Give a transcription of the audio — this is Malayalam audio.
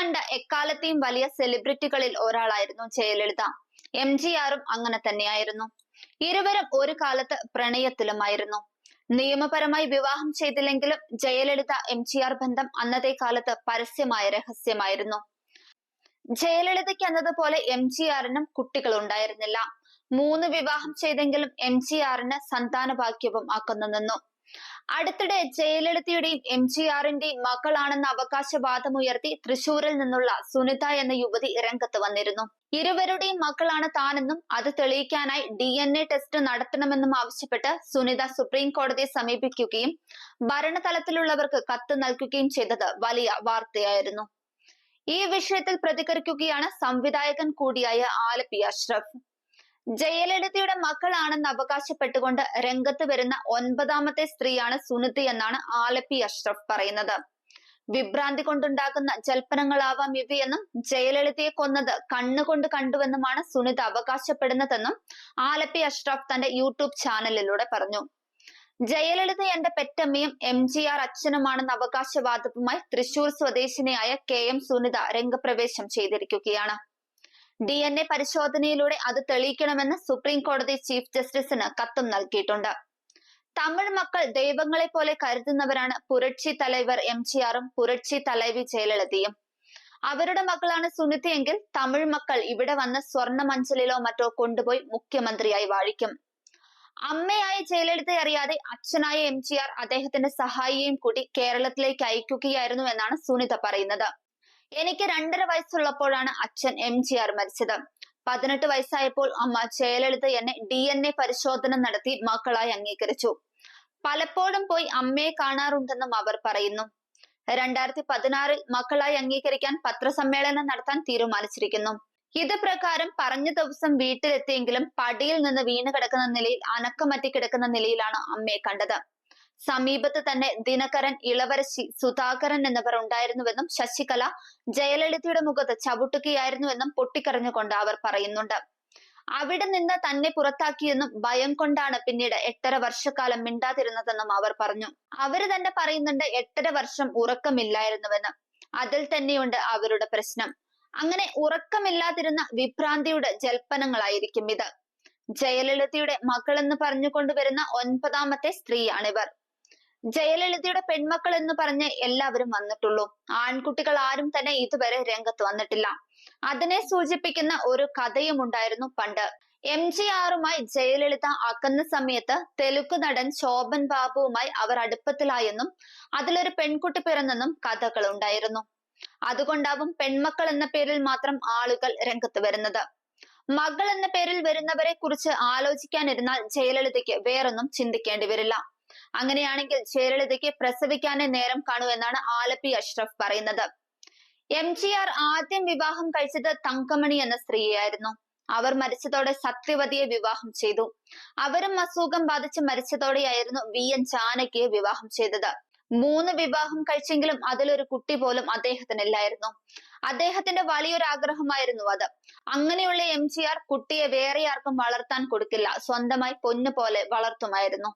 കണ്ട എക്കാലത്തെയും വലിയ സെലിബ്രിറ്റികളിൽ ഒരാളായിരുന്നു ജയലളിത. എം ജി ആറും അങ്ങനെ തന്നെയായിരുന്നു. ഇരുവരും ഒരു കാലത്ത് പ്രണയത്തിലുമായിരുന്നു. നിയമപരമായി വിവാഹം ചെയ്തില്ലെങ്കിലും ജയലളിത എം ജി ആർ ബന്ധം അന്നത്തെ കാലത്ത് പരസ്യമായ രഹസ്യമായിരുന്നു. ജയലളിതയ്ക്ക് എന്നതുപോലെ എം ജി ആറിനും കുട്ടികൾ ഉണ്ടായിരുന്നില്ല. മൂന്ന് വിവാഹം ചെയ്തെങ്കിലും എം ജി ആറിന് സന്താന ഭാഗ്യവും ആക്കുന്നു നിന്നു. അടുത്തിടെ ജയലളിതയുടെയും എം ജി ആറിന്റെയും മക്കളാണെന്ന അവകാശവാദം ഉയർത്തി തൃശൂരിൽ നിന്നുള്ള സുനിത എന്ന യുവതി രംഗത്ത് വന്നിരുന്നു. ഇരുവരുടെയും മക്കളാണ് താനെന്നും അത് തെളിയിക്കാനായി ഡി എൻ എ ടെസ്റ്റ് നടത്തണമെന്നും ആവശ്യപ്പെട്ട് സുനിത സുപ്രീം കോടതിയെ സമീപിക്കുകയും ഭരണതലത്തിലുള്ളവർക്ക് കത്ത് നൽകുകയും ചെയ്തത് വലിയ വാർത്തയായിരുന്നു. ഈ വിഷയത്തിൽ പ്രതികരിക്കുകയാണ് സംവിധായകൻ കൂടിയായ ആലപ്പി അഷ്റഫ്. ജയലളിതയുടെ മക്കളാണെന്ന് അവകാശപ്പെട്ടുകൊണ്ട് രംഗത്ത് വരുന്ന ഒൻപതാമത്തെ സ്ത്രീയാണ് സുനിതി എന്നാണ് ആലപ്പി അഷ്റഫ് പറയുന്നത്. വിഭ്രാന്തി കൊണ്ടുണ്ടാക്കുന്ന ജൽപ്പനങ്ങളാവാം ഇവയെന്നും ജയലളിതയെ കൊന്നത് കണ്ണുകൊണ്ട് കണ്ടുവെന്നുമാണ് സുനിത അവകാശപ്പെടുന്നതെന്നും ആലപ്പി അഷ്റഫ് തന്റെ യൂട്യൂബ് ചാനലിലൂടെ പറഞ്ഞു. ജയലളിത എന്റെ പെറ്റമ്മയും എം ജി ആർ അച്ഛനുമാണെന്ന അവകാശവാദവുമായി തൃശൂർ സ്വദേശിനിയായ കെ എം സുനിത രംഗപ്രവേശം ചെയ്തിരിക്കുകയാണ്. ഡി എൻ എ പരിശോധനയിലൂടെ അത് തെളിയിക്കണമെന്ന് സുപ്രീം കോടതി ചീഫ് ജസ്റ്റിസിന് കത്തും നൽകിയിട്ടുണ്ട്. തമിഴ് മക്കൾ ദൈവങ്ങളെ പോലെ കരുതുന്നവരാണ് പുരക്ഷി തലൈവർ എം ജി ആറും പുരക്ഷി തലൈവി ജയലളിതയും. അവരുടെ മക്കളാണ് സുനിതയെങ്കിൽ തമിഴ് മക്കൾ ഇവിടെ വന്ന് സ്വർണ മഞ്ചലിലോ മറ്റോ കൊണ്ടുപോയി മുഖ്യമന്ത്രിയായി വാഴിക്കും. അമ്മയായ ജയലളിതയെ അറിയാതെ അച്ഛനായ എം ജി ആർ അദ്ദേഹത്തിന്റെ സഹായിയെയും കൂടി കേരളത്തിലേക്ക് അയക്കുകയായിരുന്നു എന്നാണ് സുനിത പറയുന്നത്. എനിക്ക് രണ്ടര വയസ്സുള്ളപ്പോഴാണ് അച്ഛൻ എം ജി ആർ മരിച്ചത്. പതിനെട്ട് വയസ്സായപ്പോൾ അമ്മ ജയലളിത എന്നെ ഡി എൻ എ പരിശോധന നടത്തി മക്കളായി അംഗീകരിച്ചു. പലപ്പോഴും പോയി അമ്മയെ കാണാറുണ്ടെന്നും അവർ പറയുന്നു. രണ്ടായിരത്തി പതിനാറിൽ മക്കളായി അംഗീകരിക്കാൻ പത്രസമ്മേളനം നടത്താൻ തീരുമാനിച്ചിരിക്കുന്നു. ഇത് പ്രകാരം പറഞ്ഞ ദിവസം വീട്ടിലെത്തിയെങ്കിലും പടിയിൽ നിന്ന് വീണ് കിടക്കുന്ന നിലയിൽ അനക്കമറ്റി കിടക്കുന്ന നിലയിലാണ് അമ്മയെ കണ്ടത്. സമീപത്ത് തന്നെ ദിനകരൻ ഇളവരശി സുധാകരൻ എന്നിവർ ഉണ്ടായിരുന്നുവെന്നും ശശികല ജയലളിതയുടെ മുഖത്ത് ചവിട്ടുകയായിരുന്നുവെന്നും പൊട്ടിക്കറിഞ്ഞുകൊണ്ട് അവർ പറയുന്നുണ്ട്. അവിടെ നിന്ന് തന്നെ പുറത്താക്കിയെന്നും ഭയം കൊണ്ടാണ് പിന്നീട് എട്ടര വർഷക്കാലം മിണ്ടാതിരുന്നതെന്നും അവർ പറഞ്ഞു. അവർ തന്നെ പറയുന്നുണ്ട് എട്ടര വർഷം ഉറക്കമില്ലായിരുന്നുവെന്ന്. അതിൽ തന്നെയുണ്ട് അവരുടെ പ്രശ്നം. അങ്ങനെ ഉറക്കമില്ലാതിരുന്ന വിഭ്രാന്തിയുടെ ജൽപ്പനങ്ങളായിരിക്കും ഇത്. ജയലളിതയുടെ മകളെന്ന് പറഞ്ഞുകൊണ്ടുവരുന്ന ഒൻപതാമത്തെ സ്ത്രീയാണിവർ. ജയലളിതയുടെ പെൺമക്കൾ എന്ന് പറഞ്ഞ് എല്ലാവരും വന്നിട്ടുള്ളൂ. ആൺകുട്ടികൾ ആരും തന്നെ ഇതുവരെ രംഗത്ത് വന്നിട്ടില്ല. അതിനെ സൂചിപ്പിക്കുന്ന ഒരു കഥയും ഉണ്ടായിരുന്നു പണ്ട്. എം ജി ആറുമായി ജയലളിത അകന്ന സമയത്ത് തെലുക്ക് നടൻ ശോഭൻ ബാബുവുമായി അവർ അടുപ്പത്തിലായെന്നും അതിലൊരു പെൺകുട്ടി പിറന്നെന്നും കഥകൾ ഉണ്ടായിരുന്നു. അതുകൊണ്ടാവും പെൺമക്കൾ എന്ന പേരിൽ മാത്രം ആളുകൾ രംഗത്ത് വരുന്നത്. മകൾ എന്ന പേരിൽ വരുന്നവരെ കുറിച്ച് ആലോചിക്കാനിരുന്നാൽ ജയലളിതയ്ക്ക് വേറൊന്നും ചിന്തിക്കേണ്ടി വരില്ല. അങ്ങനെയാണെങ്കിൽ ജയലളിതയ്ക്ക് പ്രസവിക്കാനേ നേരം കാണൂ എന്നാണ് ആലപ്പി അഷ്റഫ് പറയുന്നത്. എം ജി ആർ ആദ്യം വിവാഹം കഴിച്ചത് തങ്കമണി എന്ന സ്ത്രീയായിരുന്നു. അവർ മരിച്ചതോടെ സത്യവതിയെ വിവാഹം ചെയ്തു. അവരും അസുഖം ബാധിച്ച് മരിച്ചതോടെയായിരുന്നു വി എൻ ജാനകിയെ വിവാഹം ചെയ്തത്. മൂന്ന് വിവാഹം കഴിച്ചെങ്കിലും അതിലൊരു കുട്ടി പോലും അദ്ദേഹത്തിനില്ലായിരുന്നു. അദ്ദേഹത്തിന്റെ വലിയൊരു ആഗ്രഹമായിരുന്നു അത്. അങ്ങനെയുള്ള എം ജി ആർ കുട്ടിയെ വേറെ ആർക്കും വളർത്താൻ കൊടുക്കില്ല. സ്വന്തമായി പൊന്നു പോലെ വളർത്തുമായിരുന്നു.